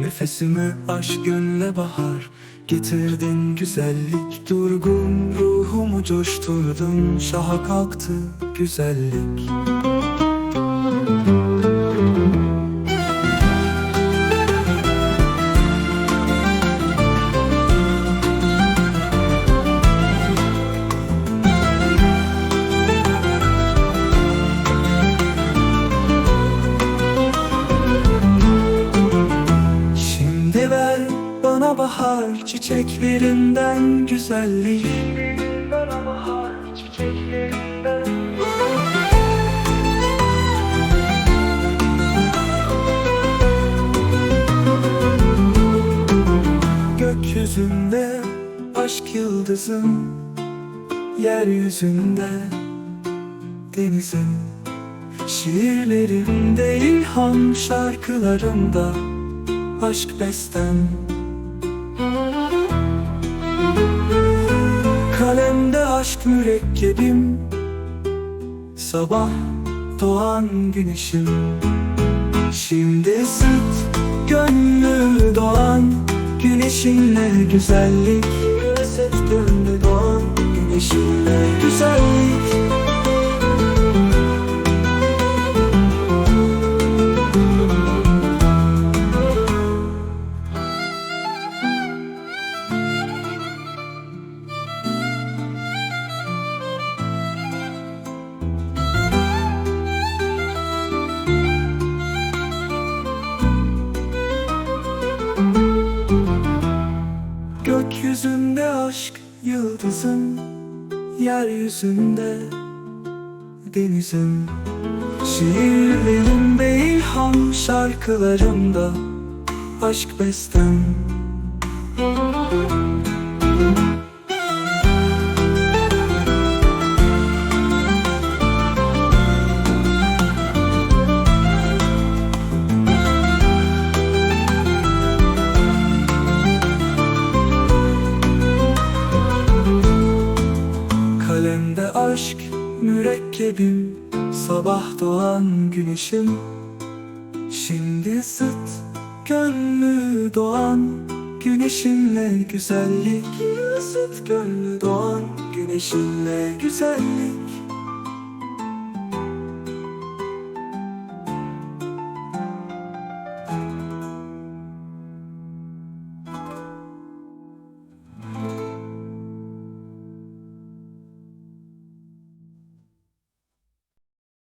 Nefesime aşk gönle bahar. Getirdin güzellik. Durgun ruhumu coşturdun. Şaha kalktı güzellik bana bahar çiçeklerinden güzellik Bana bahar çiçeklerinden Gökyüzünde aşk yıldızım Yeryüzünde denizim Şiirlerimde ilham şarkılarımda aşk bestem aşk mürekkebim Sabah doğan güneşim. Şimdi ısıt gönlü doğan Güneşinle güzellik. Isıt gönlü doğan Güneşinle güzellik yıldızım Yeryüzünde denizim Şiirlerimde ilham şarkılarımda Aşk bestem aşk mürekkebim. Sabah doğan güneşim. Şimdi ısıt gönlü doğan Güneşinle güzellik. Isıt gönlü doğan Güneşinle güzellik